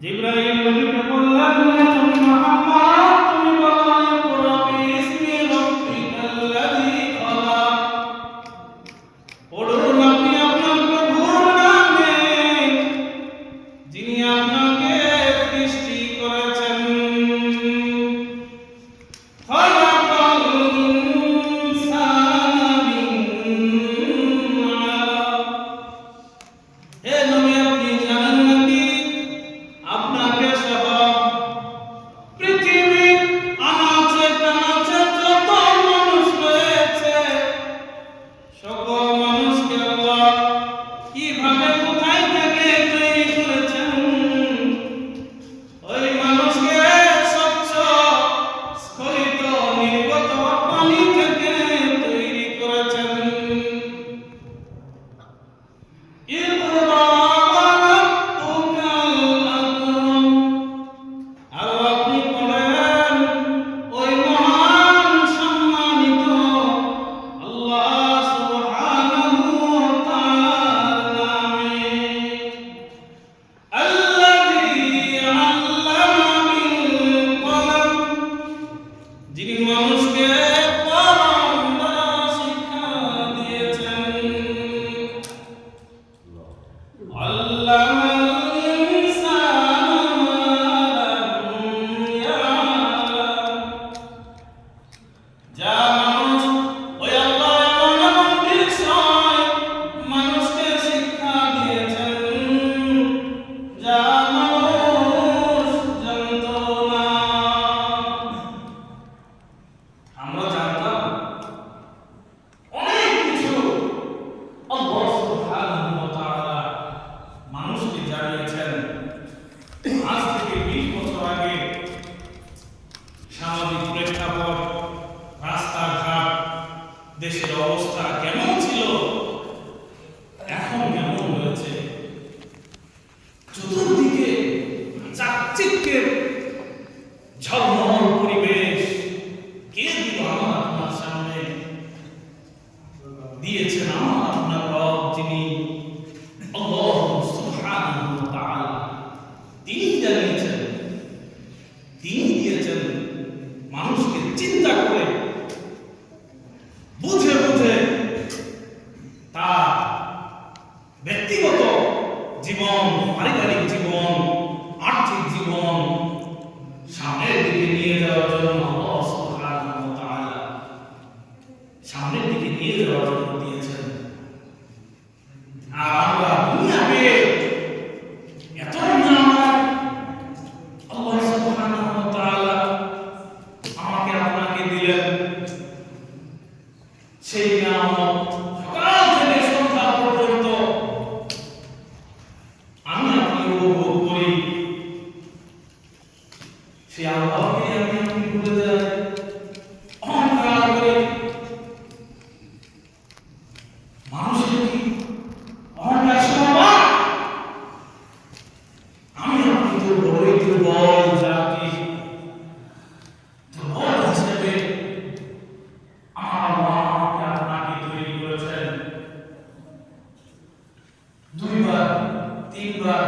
Jibril berkata, "Ya Muhammad, দিয়েছেন আমার সে আল্লাহকে আমি আপনি ভুলে যাই অহংকার করে। মানুষের কি অহংকার সমান আমি আপনি তো বড়ই দুর্বল জাতি। দুর্বল হিসেবে আমার মা আমাকে আপনাকে তৈরি করেছেন। দুইবার, তিনবার